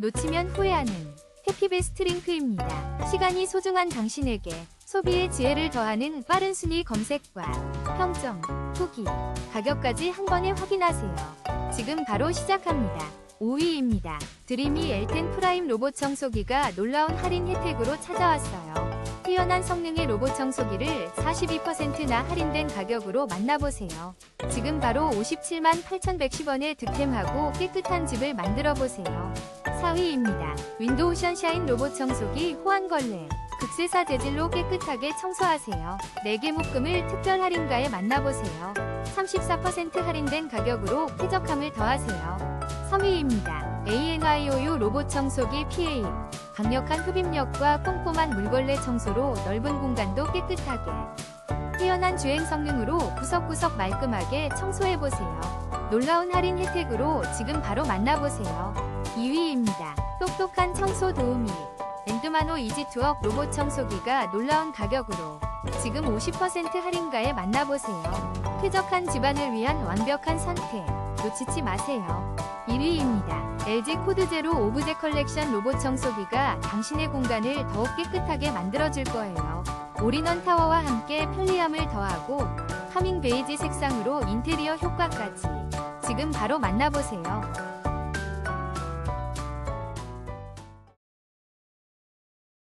놓치면 후회하는 해피베스트 링크입니다. 시간이 소중한 당신에게 소비의 지혜를 더하는 빠른 순위 검색과 평점, 후기, 가격까지 한 번에 확인하세요. 지금 바로 시작합니다. 5위입니다. 드리미 L10 프라임 로봇 청소기가 놀라운 할인 혜택으로 찾아왔어요. 뛰어난 성능의 로봇 청소기를 42%나 할인된 가격으로 만나보세요. 지금 바로 57만 8,110원에 득템하고 깨끗한 집을 만들어 보세요. 4위입니다. 윈도우 션샤인 로봇 청소기 호환걸레. 극세사 재질로 깨끗하게 청소하세요. 4개 묶음을 특별 할인가에 만나보세요. 34% 할인된 가격으로 쾌적함을 더하세요. 3위입니다. ANIOU 로봇 청소기 PA. 강력한 흡입력과 꼼꼼한 물걸레 청소로 넓은 공간도 깨끗하게. 뛰어난 주행 성능으로 구석구석 말끔하게 청소해보세요. 놀라운 할인 혜택으로 지금 바로 만나보세요. 2위입니다. 똑똑한 청소 도우미. 랜드마노 이지투억 로봇 청소기가 놀라운 가격으로 지금 50% 할인가에 만나보세요. 쾌적한 집안을 위한 완벽한 선택. 놓치지 마세요. 1위입니다. LG 코드 제로 오브제 컬렉션 로봇 청소기가 당신의 공간을 더욱 깨끗하게 만들어줄 거예요. 올인원 타워와 함께 편리함을 더하고 하밍 베이지 색상으로 인테리어 효과까지 지금 바로 만나보세요.